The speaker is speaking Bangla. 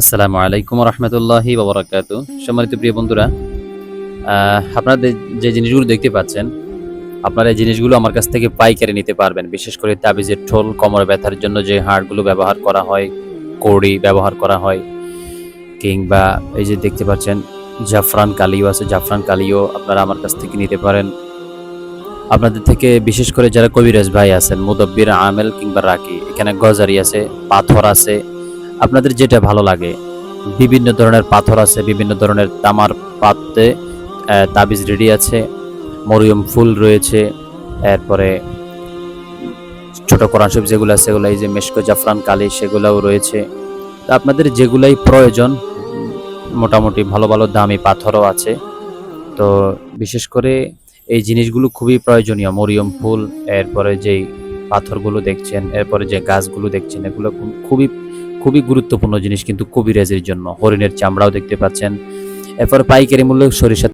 আসসালামু আলাইকুম রহমতুল্লাহি বাবরাকাতু সম্মানিত প্রিয় বন্ধুরা আপনাদের যে জিনিসগুলো দেখতে পাচ্ছেন, আপনারা এই জিনিসগুলো আমার কাছ থেকে পাইকারি নিতে পারবেন। বিশেষ করে তাবিজের ঠোল, কোমর ব্যথার জন্য যে হাড়গুলো ব্যবহার করা হয়, কড়ি ব্যবহার করা হয়, কিংবা এই যে দেখতে পাচ্ছেন, জাফরান কালিও আছে। জাফরান কালিও আপনারা আমার কাছ থেকে নিতে পারেন। আপনাদের থেকে বিশেষ করে যারা কবিরাজ ভাই আছেন, মুদব্বির আমেল কিংবা রাকি, এখানে গজারি আছে, পাথর আছে আপনাদের যেটা ভালো লাগে, বিভিন্ন ধরনের পাথর আছে, বিভিন্ন ধরনের তামার পাত্রে তাবিজ রেডি আছে, মরিয়ম ফুল রয়েছে, এরপরে ছোট কোরআন শরীফ যেগুলো আছে, সেগুলো এই যে মেশকো জাফরান কালি, সেগুলোও রয়েছে। তো আপনাদের যেগুলাই প্রয়োজন, মোটামুটি ভালো ভালো দামি পাথরও আছে। তো বিশেষ করে এই জিনিসগুলো খুবই প্রয়োজনীয়, মরিয়ম ফুল, এরপরে যেই পাথরগুলো দেখছেন, এরপরে যে গাছগুলো দেখছেন, এগুলো খুবই খুবই গুরুত্বপূর্ণ জিনিস কিন্তু কবিরাজের জন্য হরিণের চামড়াও দেখতে পাচ্ছেন। এরপর পাইকারি মূল্য সরিষা